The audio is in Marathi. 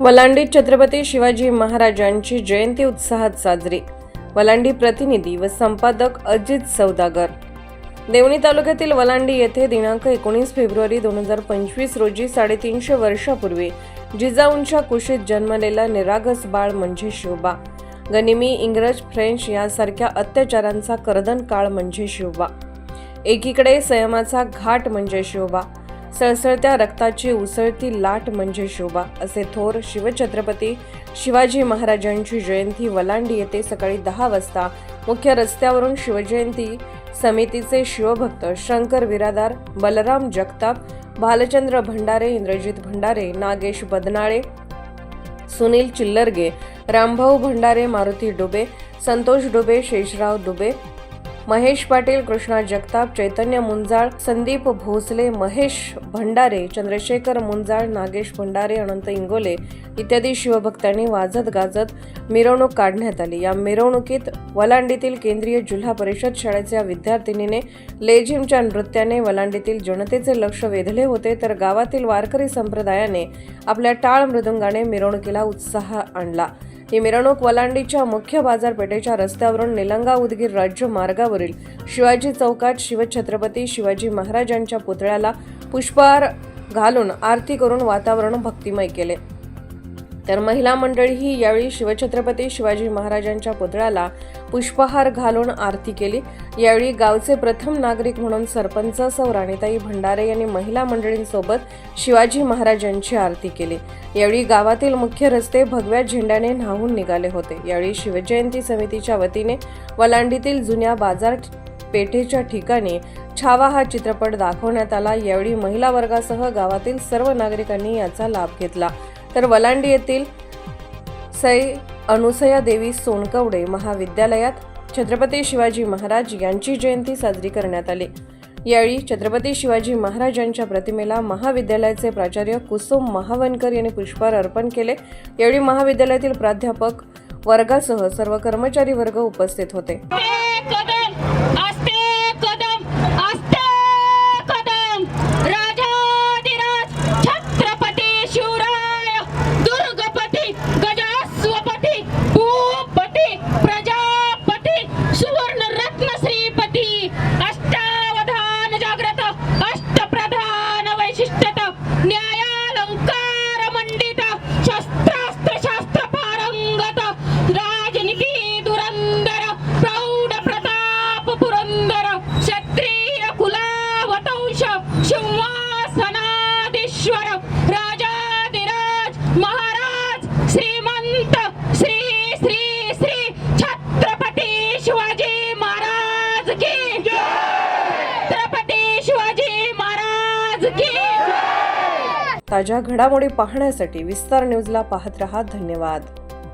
वलांडीत छत्रपती शिवाजी महाराजांची जयंती उत्साहात साजरी. वलांडी प्रतिनिधी व संपादक अजित सौदागर. देवणी तालुक्यातील वलांडी येथे दिनांक एकोणीस फेब्रुवारी दोन हजार पंचवीस रोजी साडेतीनशे वर्षापूर्वी जिजाऊंच्या कुशीत जन्मलेला निरागस बाळ म्हणजे शिवबा गनिमी इंग्रज फ्रेंच यासारख्या अत्याचारांचा कर्दन काळ म्हणजे शिवबा एकीकडे संयमाचा घाट म्हणजे शिवबा सळसळत्या रक्ताची उसळती लाट म्हणजे शोभा असे थोर शिवछत्रपती शिवाजी महाराजांची जयंती वलांडी येथे सकाळी दहा वाजता. मुख्य रस्त्यावरून शिवजयंती समितीचे शिवभक्त शंकर विरादार बलराम जगताप भालचंद्र भंडारे इंद्रजित भंडारे नागेश बदनाळे सुनील चिल्लरगे रामभाऊ भंडारे मारुती डुबे संतोष डुबे शेषराव डुबे महेश पाटील कृष्णा जगताप चैतन्य मुंजाळ संदीप भोसले महेश भंडारे चंद्रशेखर मुंजाळ नागेश भंडारे अनंत इंगोले इत्यादी शिवभक्तांनी वाजत गाजत मिरवणूक काढण्यात आली. या मिरवणुकीत वलांडीतील केंद्रीय जिल्हा परिषद शाळेच्या विद्यार्थिनीने लेझिमच्या नृत्याने वलांडीतील जनतेचे लक्ष वेधले होते तर गावातील वारकरी संप्रदायाने आपल्या टाळ मृदुंगाने मिरवणुकीला उत्साह आणला. ही मिरवणूक वलांडीच्या मुख्य बाजारपेठेच्या रस्त्यावरून निलंगा उदगीर राज्य मार्गावरील शिवाजी चौकात शिवछत्रपती शिवाजी महाराजांच्या पुतळ्याला पुष्पहार घालून आरती करून वातावरण भक्तिमय केले. तर महिला मंडळीही यावेळी शिवछत्रपती शिवाजी महाराजांच्या पुतळ्याला पुष्पहार घालून आरती केली. यावेळी गावचे प्रथम नागरिक म्हणून सरपंच सौ राणीताई भंडारे यांनी महिला मंडळींसोबत शिवाजी महाराजांची आरती केली. यावेळी गावातील मुख्य रस्ते भगव्या झेंड्याने न्हावून निघाले होते. यावेळी शिवजयंती समितीच्या वतीने वलांडीतील जुन्या बाजार पेठेच्या ठिकाणी छावा हा चित्रपट दाखवण्यात आला. यावेळी महिला वर्गासह गावातील सर्व नागरिकांनी याचा लाभ घेतला. तर वलांडी येथील सै अनुसया देवी सोनकवडे महाविद्यालयात छत्रपती शिवाजी महाराज यांची जयंती साजरी करण्यात आली. यावेळी छत्रपती शिवाजी महाराजांच्या प्रतिमेला महाविद्यालयाचे प्राचार्य कुसुम महावनकर यांनी पुष्पहार अर्पण केले. यावेळी महाविद्यालयातील प्राध्यापक वर्गासह सर्व कर्मचारी वर्ग उपस्थित होते. ताज्या घडामोडी पाहण्यासाठी विस्तार न्यूजला पाहत रहा धन्यवाद.